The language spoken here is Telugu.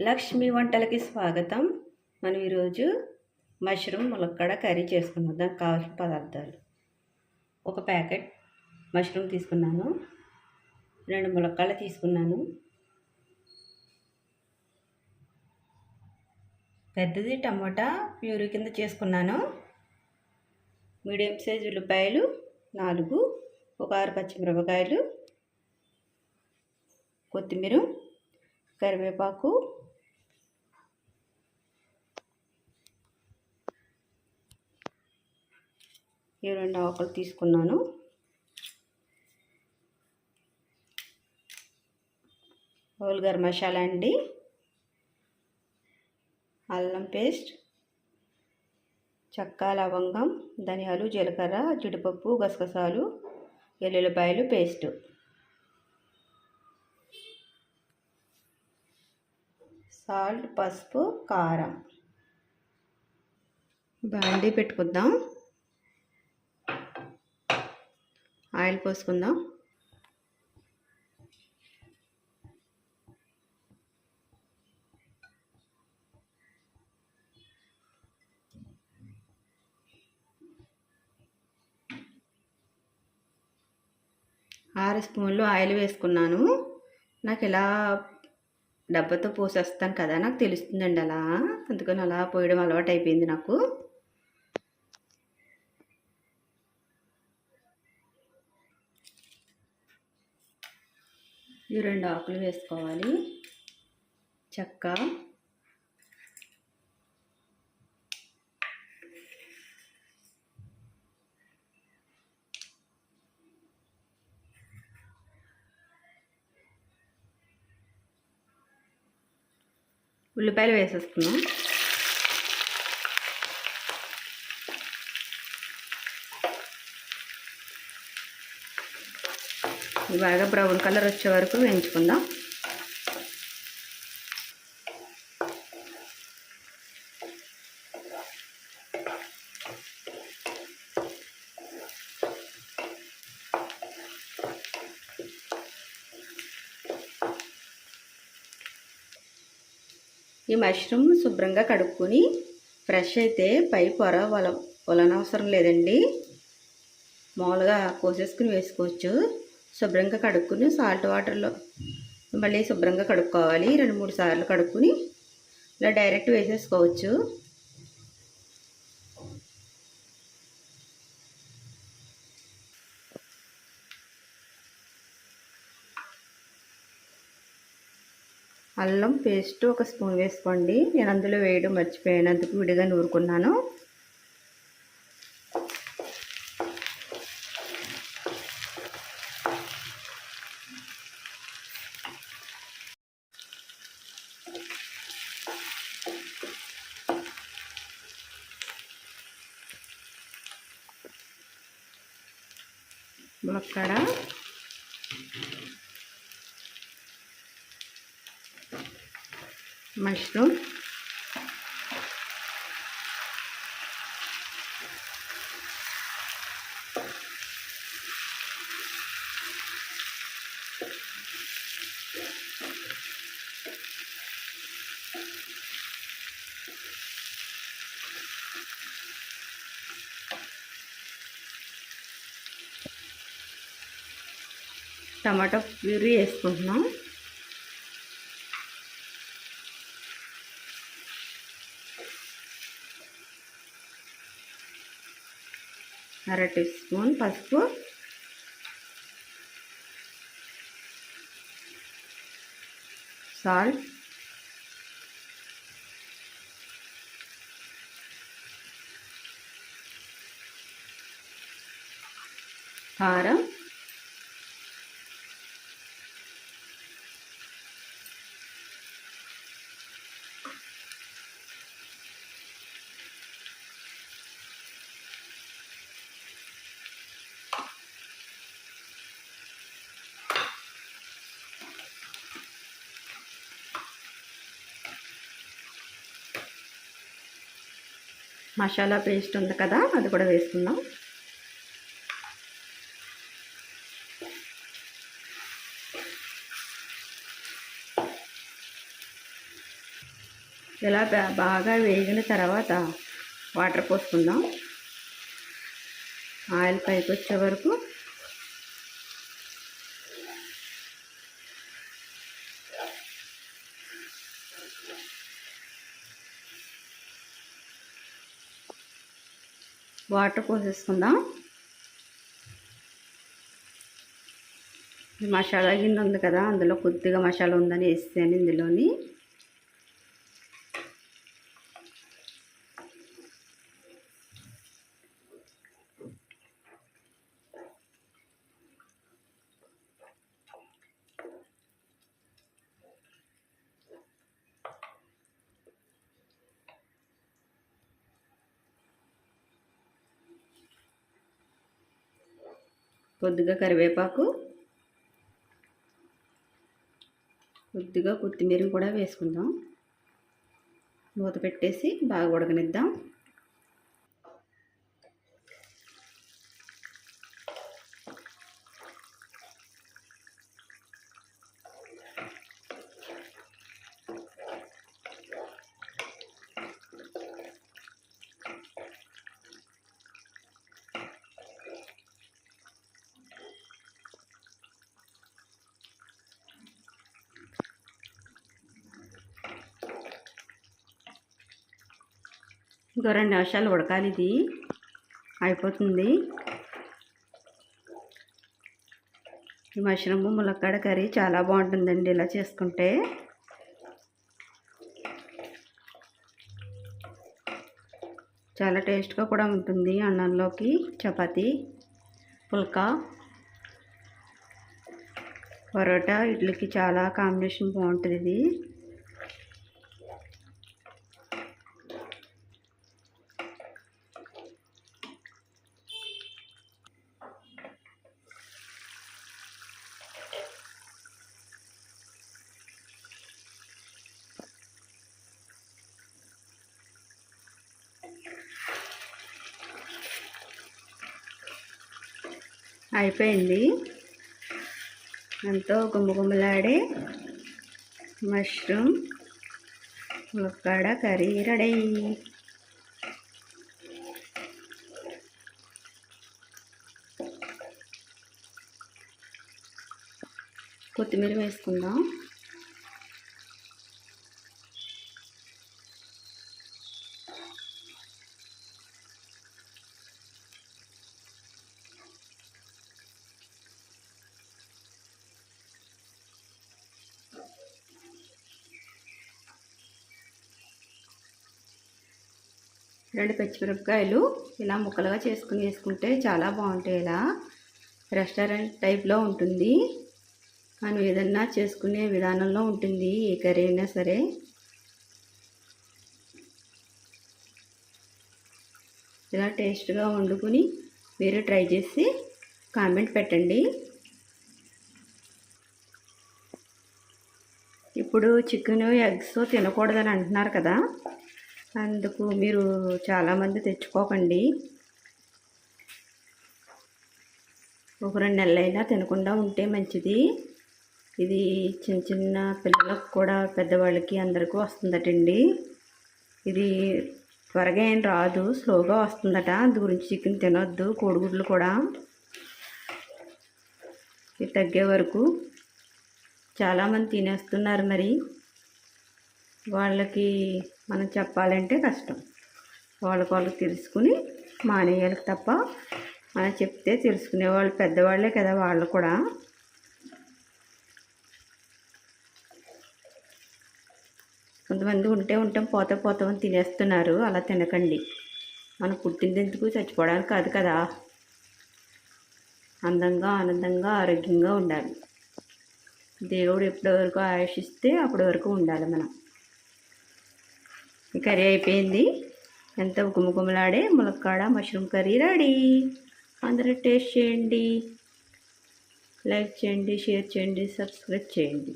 లక్ష్మి వంటలకి స్వాగతం. మనం ఈరోజు మష్రూమ్ ములక్కడ కర్రీ చేసుకున్నాం దానికి కావాల్సిన పదార్థాలు. ఒక ప్యాకెట్ మష్రూమ్ తీసుకున్నాను. రెండు ములక్కాడలు తీసుకున్నాను. పెద్దది టమాటా ప్యూరీ కింద చేసుకున్నాను. మీడియం సైజ్ ఉల్లిపాయలు నాలుగు ఒక ఆరు పచ్చిమిరపకాయలు కొత్తిమీర కరివేపాకు ఈ రెండు ఆకులు తీసుకున్నాను. హోల్ గరం మసాలా అండి. అల్లం పేస్ట్ చక్క లవంగం ధనియాలు జీలకర్ర జీడిపప్పు గసగసాలు ఎల్లుల్లిపాయలు పేస్ట్. సాల్ట్ పసుపు కారం. బాండీ పెట్టుకుందాం. ఆయిల్ పోసుకుందాం. ఆరు స్పూన్లు ఆయిల్ వేసుకున్నాను. నాకు ఎలా డబ్బాతో పోసేస్తాను కదా నాకు తెలుస్తుందండి అలా. అందుకని అలా పోయడం అలవాటు అయిపోయింది నాకు. ఈ రెండు ఆకులు వేసుకోవాలి. చెక్క. ఉల్లిపాయలు వేసేస్తున్నాం ఇవి బాగా బ్రౌన్ కలర్ వచ్చే వరకు వేయించుకుందాం. ఈ మష్రూమ్ శుభ్రంగా కడుక్కొని ఫ్రెష్ అయితే పై పొర వల వలనవసరం లేదండి. మామూలుగా కోసేసుకుని వేసుకోవచ్చు. శుభ్రంగా కడుక్కుని సాల్ట్ వాటర్లో మళ్ళీ శుభ్రంగా కడుక్కోవాలి. రెండు మూడు సార్లు కడుక్కుని ఇలా డైరెక్ట్ వేసేసుకోవచ్చు. అల్లం పేస్ట్ ఒక స్పూన్ వేసుకోండి. నేను అందులో వేయడం మర్చిపోయినందుకు విడిగా నూరుకున్నాను. ములక్కడ మష్రూమ్. టమాటా ప్యూరీ వేసుకుంటున్నాం. అర టీ స్పూన్ పసుపు. సాల్ట్. కారం. మసాలా పేస్ట్ ఉంది కదా అది కూడా వేసుకుందాం. ఇలా బాగా వేగిన తర్వాత వాటర్ పోసుకుందాం. ఆయిల్ పైకి వచ్చే వరకు వాటర్ పోసేసుకుందాం. మసాలా గిన్నె ఉంది కదా అందులో కొద్దిగా మసాలా ఉందని వేస్తాను ఇందులోని. కొద్దిగా కరివేపాకు కొద్దిగా కొత్తిమీర కూడా వేసుకుందాం. మూత పెట్టేసి బాగా ఉడకనిద్దాం. ఇంకో రెండు నిమిషాలు ఉడకాలి ఇది. అయిపోతుంది. ఈ మష్రూమ్ ములక్కాడ కర్రీ చాలా బాగుంటుందండి ఇలా చేసుకుంటే. చాలా టేస్ట్గా కూడా ఉంటుంది అన్నంలోకి. చపాతి పుల్కా పరోటా ఇడ్లీకి చాలా కాంబినేషన్ బాగుంటుంది ఇది. అయిపోయింది. ఎంతో గుమ్మగుమ్మలాడే మష్రూమ్ ములక్కాడ కర్రీ రెడీ. కొత్తిమీర వేసుకుందాం. రెండు పచ్చిమిరపకాయలు ఇలా ముక్కలుగా చేసుకుని వేసుకుంటే చాలా బాగుంటాయి ఇలా. రెస్టారెంట్ టైప్లో ఉంటుంది. మనం ఏదన్నా చేసుకునే విధానంలో ఉంటుంది. ఏ కర్రీ అయినా సరే. ఇలా టేస్ట్గా వండుకుని మీరు ట్రై చేసి కామెంట్ పెట్టండి. ఇప్పుడు చికెన్ ఎగ్స్ తినకూడదని అంటున్నారు కదా. అందుకు మీరు చాలామంది తెచ్చుకోకండి. ఒక రెండు నెలలైనా తినకుండా ఉంటే మంచిది. ఇది చిన్న చిన్న పిల్లలకు కూడా పెద్దవాళ్ళకి అందరికీ వస్తుందటండి. ఇది త్వరగా ఏం రాదు స్లోగా వస్తుందట. అందు గురించి చికెన్ తినొద్దు కోడిగుడ్లు కూడా. ఇది తగ్గే వరకు చాలామంది తినేస్తున్నారు మరి. వాళ్ళకి మనం చెప్పాలంటే కష్టం. వాళ్ళకి వాళ్ళకి తెలుసుకుని మానేయాలి తప్ప మనం చెప్తే తెలుసుకునే వాళ్ళు పెద్దవాళ్ళే కదా వాళ్ళు కూడా. కొంతమంది ఉంటే ఉంటాం పోతే పోతామని తినేస్తున్నారు. అలా తినకండి. మనం పుట్టినందుకు చచ్చిపోవడానికి కాదు కదా. అందంగా ఆనందంగా ఆరోగ్యంగా ఉండాలి. దేవుడు ఎప్పటి వరకు ఆయుషిస్తే అప్పటి వరకు ఉండాలి మనం. కర్రీ అయిపోయింది. ఎంత గుమగుమలాడే ములక్కాడ మష్రూమ్ కర్రీ రెడీ. అందరూ టేస్ట్ చేయండి. లైక్ చేయండి షేర్ చేయండి సబ్స్క్రైబ్ చేయండి.